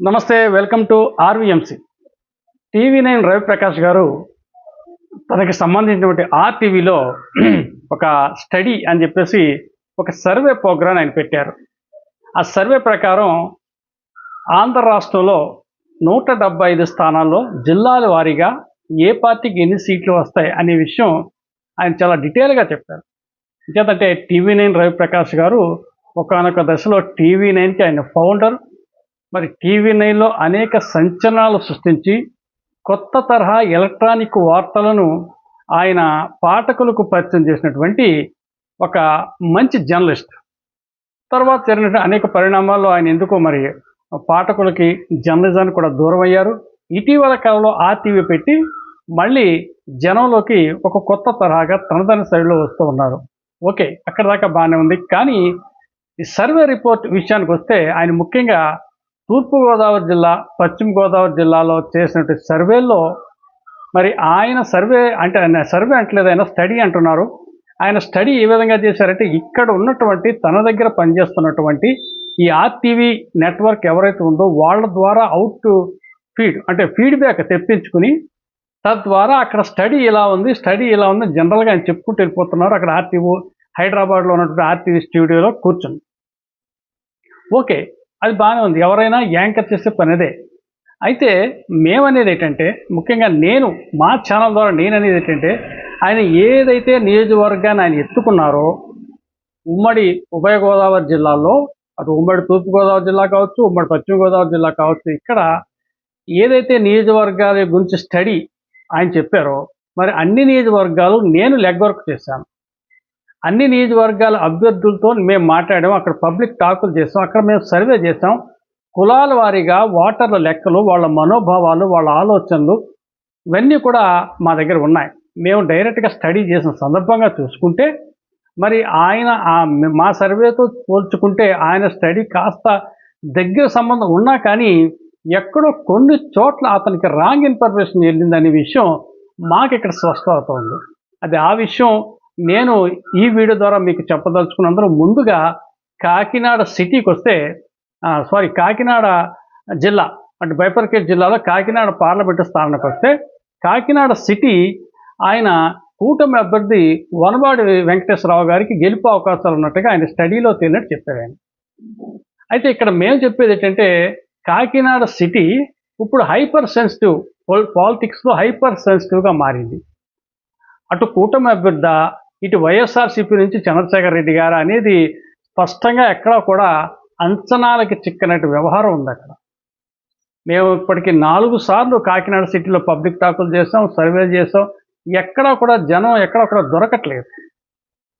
నమస్తే welcome to RVMC. TV nine Raviprakash గారు తనకి సంబంధించినటువంటి ఆర్టీవీలో ఒక స్టడీ అని చెప్పేసి ఒక సర్వే ప్రోగ్రాం ఆయన పెట్టారు. ఆ సర్వే ప్రకారం ఆంధ్ర రాష్ట్రంలో నూట డెబ్బై ఐదు స్థానాల్లో జిల్లాల వారీగా ఏ పార్టీకి ఎన్ని సీట్లు వస్తాయి అనే విషయం ఆయన చాలా డీటెయిల్గా చెప్పారు. ఇంకేదంటే టీవీ నైన్ రవిప్రకాష్ గారు ఒకనొక దశలో టీవీ నైన్కి ఆయన ఫౌండర్ మరి టీవీ నైన్లో అనేక సంచలనాలు సృష్టించి కొత్త తరహా ఎలక్ట్రానిక్ వార్తలను ఆయన పాఠకులకు పరిచయం చేసినటువంటి ఒక మంచి జర్నలిస్ట్. తర్వాత జరిగిన అనేక పరిణామాల్లో ఆయన ఎందుకో మరి పాఠకులకి జర్నలిజానికి కూడా దూరం అయ్యారు. ఇటీవల కాలంలో ఆ టీవీ పెట్టి మళ్ళీ జనంలోకి ఒక కొత్త తరహాగా తనదైన శైలిలో వస్తూ ఉన్నారు. ఓకే అక్కడ దాకా బాగానే ఉంది. కానీ ఈ సర్వే రిపోర్ట్ విషయానికి వస్తే ఆయన ముఖ్యంగా తూర్పుగోదావరి జిల్లా పశ్చిమ గోదావరి జిల్లాలో చేసినటువంటి సర్వేలో మరి ఆయన సర్వే అంటే ఆయన సర్వే అంటలేదు ఆయన స్టడీ అంటున్నారు. ఆయన స్టడీ ఏ విధంగా చేశారంటే ఇక్కడ ఉన్నటువంటి తన దగ్గర పనిచేస్తున్నటువంటి ఈ ఆర్టీవీ నెట్వర్క్ ఎవరైతే ఉందో వాళ్ళ ద్వారా అవుట్ ఫీడ్ అంటే ఫీడ్బ్యాక్ తెప్పించుకుని తద్వారా అక్కడ స్టడీ ఇలా ఉంది స్టడీ ఇలా ఉంది జనరల్గా ఆయన చెప్పుకుంటూ వెళ్ళిపోతున్నారు. అక్కడ ఆర్టీవీ హైదరాబాద్లో ఉన్నటువంటి ఆర్టీవీ స్టూడియోలో కూర్చుని ఓకే అది బాగానే ఉంది. ఎవరైనా యాంకర్ చేసే పని అదే అయితే మేమనేది ఏంటంటే ముఖ్యంగా నేను మా ఛానల్ ద్వారా నేను అనేది ఏంటంటే ఆయన ఏదైతే నియోజకవర్గాన్ని ఆయన ఎత్తుకున్నారో ఉమ్మడి ఉభయ గోదావరి జిల్లాలో అటు ఉమ్మడి తూర్పుగోదావరి జిల్లా కావచ్చు ఉమ్మడి పశ్చిమ గోదావరి జిల్లా కావచ్చు ఇక్కడ ఏదైతే నియోజకవర్గాల గురించి స్టడీ ఆయన చెప్పారో మరి అన్ని నియోజకవర్గాలు నేను లెగ్ వర్క్ చేశాను. అన్ని నియోజకవర్గాల అభ్యర్థులతో మేము మాట్లాడాం అక్కడ పబ్లిక్ టాకులు చేస్తాం అక్కడ మేము సర్వే చేసాం కులాల వారీగా ఓటర్ల లెక్కలు వాళ్ళ మనోభావాలు వాళ్ళ ఆలోచనలు ఇవన్నీ కూడా మా దగ్గర ఉన్నాయి. మేము డైరెక్ట్గా స్టడీ చేసిన సందర్భంగా చూసుకుంటే మరి ఆయన మా సర్వేతో పోల్చుకుంటే ఆయన స్టడీ కాస్త దగ్గర సంబంధం ఉన్నా కానీ ఎక్కడో కొన్ని చోట్ల అతనికి రాంగ్ ఇన్ఫర్మేషన్ వెళ్ళిందనే విషయం మాకు ఇక్కడ స్పష్టమవుతుంది. అది ఆ విషయం నేను ఈ వీడియో ద్వారా మీకు చెప్పదలుచుకున్నందుకు ముందుగా కాకినాడ సిటీకి వస్తే సారీ కాకినాడ జిల్లా అంటే బైపర్కేట్ జిల్లాలో కాకినాడ పార్లమెంటు స్థానానికి వస్తే కాకినాడ సిటీ ఆయన కూటమి అభ్యర్థి వనవాడి వెంకటేశ్వరరావు గారికి గెలుపు అవకాశాలు ఉన్నట్టుగా ఆయన స్టడీలో తేలినట్టు చెప్పారు ఆయన. అయితే ఇక్కడ మేము చెప్పేది ఏంటంటే కాకినాడ సిటీ ఇప్పుడు హైపర్ సెన్సిటివ్ పాలిటిక్స్లో హైపర్ సెన్సిటివ్గా మారింది. అటు కూటమి అభ్యర్థ ఇటు వైఎస్ఆర్సీపీ నుంచి చంద్రశేఖర్ రెడ్డి గారు అనేది స్పష్టంగా ఎక్కడా కూడా అంచనాలకి చిక్కనట్టు వ్యవహారం ఉంది అక్కడ. మేము ఇప్పటికి నాలుగు సార్లు కాకినాడ సిటీలో పబ్లిక్ టాకులు చేసాం సర్వే చేసాం ఎక్కడా కూడా జనం ఎక్కడా కూడా దొరకట్లేదు.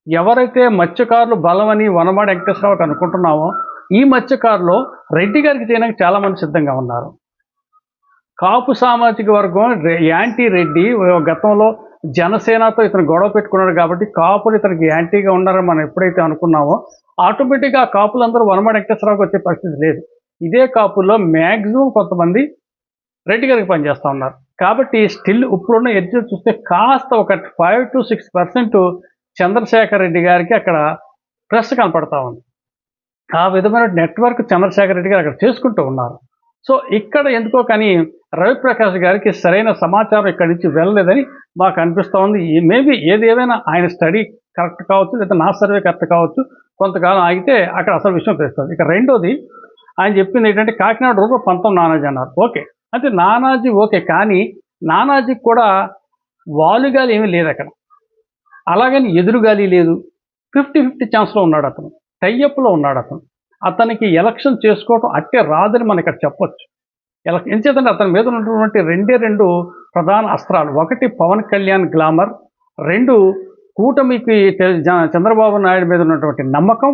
ఎవరైతే మత్స్యకారులు బలమని వనమాడి వెంకటేశ్వరరావుకి అనుకుంటున్నామో ఈ మత్స్యకారులో రెడ్డి గారికి చేయడానికి చాలామంది సిద్ధంగా ఉన్నారు. కాపు సామాజిక వర్గం యాంటీ రెడ్డి గతంలో జనసేనతో ఇతను గొడవ పెట్టుకున్నాడు కాబట్టి కాపులు ఇతనికి యాంటీగా ఉన్నారని మనం ఎప్పుడైతే అనుకున్నామో ఆటోమేటిక్గా ఆ కాపులందరూ వనమాడ వెంకటేశ్వరరావుకి వచ్చే పరిస్థితి లేదు. ఇదే కాపుల్లో మ్యాక్సిమం కొంతమంది రెడ్డి గారికి పనిచేస్తూ ఉన్నారు. కాబట్టి స్టిల్ ఇప్పుడున్న ఎడ్జ్ చూస్తే కాస్త ఒక five to six percent Chandrasekhar Reddy గారికి అక్కడ ప్రెస్ కనపడతా ఉంది. ఆ విధమైన నెట్వర్క్ చంద్రశేఖర్ రెడ్డి గారు అక్కడ చేసుకుంటూ ఉన్నారు. సో ఇక్కడ ఎందుకో కానీ రవిప్రకాష్ గారికి సరైన సమాచారం ఇక్కడి నుంచి వెళ్ళలేదని మాకు అనిపిస్తూ ఉంది. మేబీ ఏది ఆయన స్టడీ కరెక్ట్ కావచ్చు లేదా నా సర్వే కరెక్ట్ కావచ్చు కొంతకాలం ఆగితే అక్కడ అసలు విషయం తెలుస్తుంది. ఇక రెండోది ఆయన చెప్పింది ఏంటంటే కాకినాడ రోజు పంతం నానాజీ అన్నారు. ఓకే. అంటే నానాజీ ఓకే కానీ నానాజీకి కూడా వాలుగాలి ఏమీ లేదు అక్కడ. అలాగని ఎదురుగాలి లేదు. ఫిఫ్టీ ఫిఫ్టీ ఛాన్స్లో ఉన్నాడు అతను. టైఅప్లో ఉన్నాడు అతను. అతనికి ఎలక్షన్ చేసుకోవటం అట్టే రాదని మనం ఇక్కడ చెప్పొచ్చు. ఎలా ఎంచేతంటే అతని మీద ఉన్నటువంటి రెండే రెండు ప్రధాన అస్త్రాలు. ఒకటి పవన్ కళ్యాణ్ గ్లామర్ రెండు కూటమికి చంద్రబాబు నాయుడు మీద ఉన్నటువంటి నమ్మకం.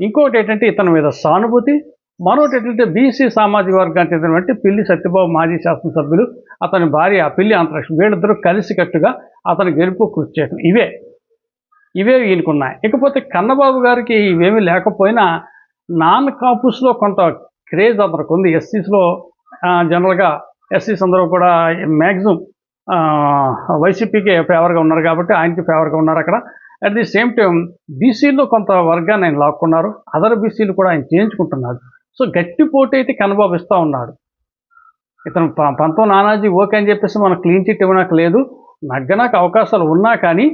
ఇంకోటి ఏంటంటే ఇతని మీద సానుభూతి. మరొకటి ఏంటంటే బీసీ సామాజిక వర్గానికి చెందినటువంటి పిల్లి సత్యబాబు మాజీ శాసనసభ్యులు అతని భార్య ఆ పిల్లి అంతరిక్ష వీళ్ళిద్దరూ కలిసికట్టుగా అతని గెలుపు కృషి చేయడం ఇవే. ఇవే ఈయనకున్నాయి. ఇకపోతే కన్నబాబు గారికి ఇవేమీ లేకపోయినా నాన్ కాపుస్లో కొంత క్రేజ్ అతనికి ఉంది. ఎస్సీస్లో జనరల్గా ఎస్సీస్ అందరూ కూడా మ్యాక్సిమం వైసీపీకి ఫేవర్గా ఉన్నారు కాబట్టి ఆయనకి ఫేవర్గా ఉన్నారు అక్కడ. అట్ ది సేమ్ టైం బీసీలో కొంత వర్గాన్ని ఆయన లాక్కున్నారు. అదర్ బీసీలు కూడా ఆయన చేయించుకుంటున్నారు. సో గట్టి పోటీ అయితే కనుబాబిస్తూ ఉన్నాడు. ఇతను పంతం నానాజీ ఓకే అని చెప్పేసి మనం క్లీన్ చిట్ ఇవ్వడానికి లేదు. నగ్గనాకు అవకాశాలు ఉన్నా కానీ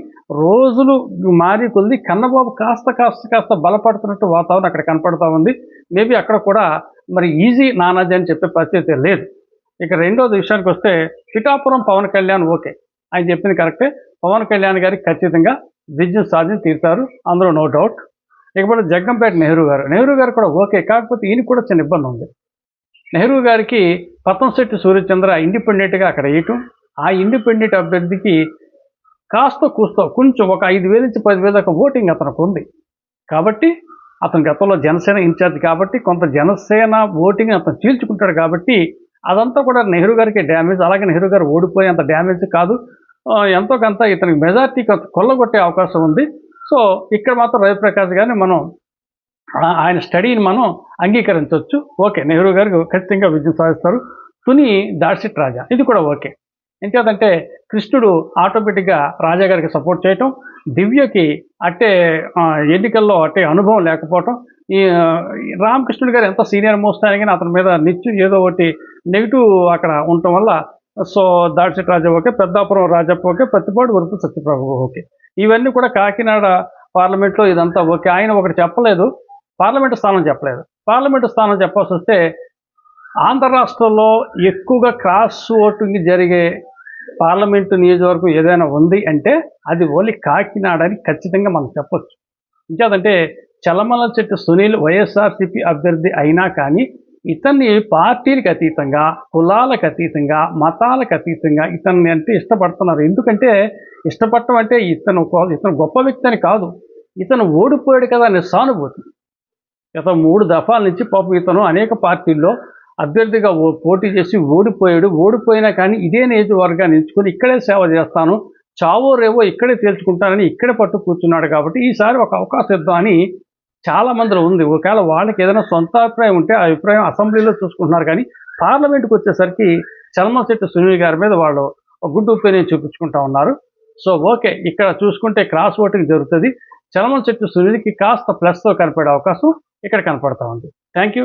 రోజులు మారి కొద్ది కన్నబాబు కాస్త కాస్త కాస్త బలపడుతున్నట్టు వాతావరణం అక్కడ కనపడతా ఉంది. మేబీ అక్కడ కూడా మరి ఈజీ నానాజీ అని చెప్పే పరిస్థితి లేదు. ఇక రెండోది విషయానికి వస్తే పిఠాపురం పవన్ కళ్యాణ్ ఓకే. ఆయన చెప్పింది కరెక్టే. పవన్ కళ్యాణ్ గారికి ఖచ్చితంగా విజయం సాధించి తీరుతారు. అందులో నో డౌట్. ఇకపోతే జగ్గంపేట నెహ్రూ గారు. నెహ్రూ గారు కూడా ఓకే. కాకపోతే ఈయన కూడా చిన్న ఇబ్బంది ఉంది. నెహ్రూ గారికి పతంశెట్టి సూర్యచంద్ర ఇండిపెండెంట్గా అక్కడ వేయటం. ఆ ఇండిపెండెంట్ అభ్యర్థికి కాస్త కూస్తో కొంచెం ఒక ఐదు వేల నుంచి పదివేల ఒక ఓటింగ్ అతనికి ఉంది. కాబట్టి అతను గతంలో జనసేన ఇన్ఛార్జ్ కాబట్టి కొంత జనసేన ఓటింగ్ అతను చీల్చుకుంటాడు కాబట్టి అదంతా కూడా నెహ్రూ గారికి డ్యామేజ్. అలాగే నెహ్రూ గారు ఓడిపోయేంత డ్యామేజ్ కాదు. ఎంతో కొంత ఇతనికి మెజార్టీ కొంత కొల్లగొట్టే అవకాశం ఉంది. సో ఇక్కడ మాత్రం రవిప్రకాష్ గారిని మనం ఆయన స్టడీని మనం అంగీకరించవచ్చు ఓకే నెహ్రూ గారు ఖచ్చితంగా విజయం సాధిస్తారు. తుని దార్షిట్ రాజా ఇది కూడా ఓకే. ఇంకేదంటే కృష్ణుడు ఆటోమేటిక్గా రాజా గారికి సపోర్ట్ చేయటం దివ్యకి అట్టే ఎన్నికల్లో అట్టే అనుభవం లేకపోవటం ఈ రామకృష్ణుడు గారు ఎంత సీనియర్ మోస్ట్ అయినా కానీ అతని మీద నిత్యం ఏదో ఒకటి నెగిటివ్ అక్కడ ఉండటం వల్ల so Dadisetti Raja okay Peddapuram Rajappa okay Prathipadu వరకు సత్యప్రభు ఓకే. ఇవన్నీ కూడా కాకినాడ పార్లమెంట్లో ఇదంతా ఓకే. ఆయన ఒకటి చెప్పలేదు. పార్లమెంటు స్థానం చెప్పలేదు. పార్లమెంటు స్థానం చెప్పాల్సి వస్తే ఆంధ్ర రాష్ట్రంలో ఎక్కువగా క్రాస్ ఓటింగ్ జరిగే పార్లమెంటు నియోజకవర్గం ఏదైనా ఉంది అంటే అది ఓన్లీ కాకినాడ అని ఖచ్చితంగా మనం చెప్పొచ్చు. ఇంకేదంటే చలమల చెట్టు సునీల్ వైఎస్ఆర్సీపీ అభ్యర్థి అయినా కానీ ఇతన్ని పార్టీలకు అతీతంగా కులాలకు అతీతంగా మతాలకు అతీతంగా ఇతన్ని అంటే ఇష్టపడుతున్నారు. ఎందుకంటే ఇష్టపడటం అంటే ఇతను ఇతను గొప్ప వ్యక్తి అని కాదు. ఇతను ఓడిపోయాడు కదా అనే సానుభూతి. గత మూడు దఫాల నుంచి పాపం ఇతను అనేక పార్టీల్లో అభ్యర్థిగా ఓ- పోటీ చేసి ఓడిపోయాడు. ఓడిపోయినా కానీ ఇదే నియోజకవర్గాన్ని ఎంచుకొని ఇక్కడే సేవ చేస్తాను. చావో రేవో ఇక్కడే తేల్చుకుంటానని ఇక్కడే పట్టు కూర్చున్నాడు కాబట్టి ఈసారి ఒక అవకాశం ఇద్దాం అని చాలా మందిలో ఉంది. ఒకవేళ వాళ్ళకి ఏదైనా సొంత అభిప్రాయం ఉంటే ఆ అభిప్రాయం అసెంబ్లీలో చూసుకుంటున్నారు కానీ పార్లమెంట్కి వచ్చేసరికి చలమశెట్టి సునీల్ గారి మీద వాళ్ళు గుడ్డు గుడ్ ఒపీనియన్ చూపించుకుంటా ఉన్నారు. సో ఓకే ఇక్కడ చూసుకుంటే క్రాస్ ఓటింగ్ జరుగుతుంది. చలమశెట్టి సునీల్కి కాస్త ప్లస్తో కనపడే అవకాశం ఇక్కడ కనపడతా ఉంది. Thank you